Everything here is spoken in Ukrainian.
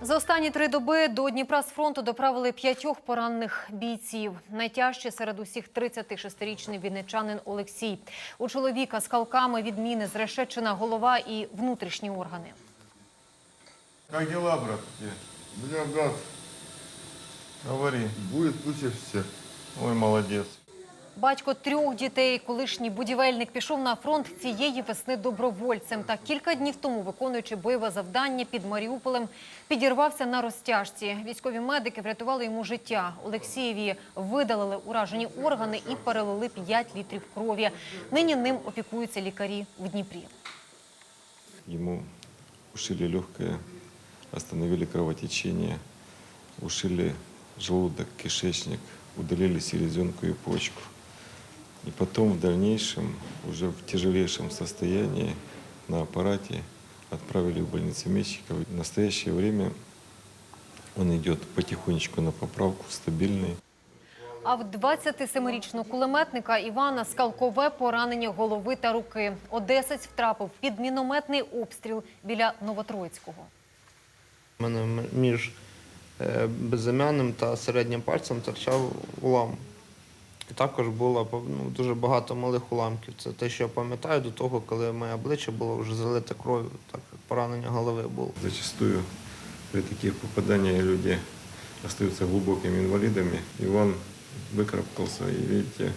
За останні три доби до Дніпра з фронту доправили п'ятьох поранених бійців. Найтяжче серед усіх 36-річний вінничанин Олексій. У чоловіка з калками відміни, зрешечена голова і внутрішні органи. Как дела, брат? Бля, брат, Говори. будет лучше всех. Ой, молодец. Батько трьох дітей, колишній будівельник, пішов на фронт цієї весни добровольцем. Та кілька днів тому, виконуючи бойове завдання під Маріуполем, підірвався на розтяжці. Військові медики врятували йому життя. Олексієві видалили уражені органи і перелили 5 літрів крові. Нині ним опікуються лікарі в Дніпрі. Ему ушили легкое, остановили кровотечение, ушили желудок, кишечник, удалили селезенку и почку. Потом в дальнейшем, уже в тяжелейшем состоянии, на аппарате отправили в больницу Мечникова. В настоящее время он идет потихонечку на поправку, стабильный. А в 27-річного кулеметника Івана скалкове поранення голови та руки. Одесець втрапив під мінометний обстріл біля Новотроїцького. У мене м- між е, безім'яним та середнім пальцем торчав улам. І також було ну, дуже багато малих уламків. Це те, що я пам'ятаю до того, коли моє обличчя було вже залите кров'ю, так як поранення голови було. Зачастую при таких попаданнях люди залишаються глибокими інвалідами. Іван викрапкався і видите,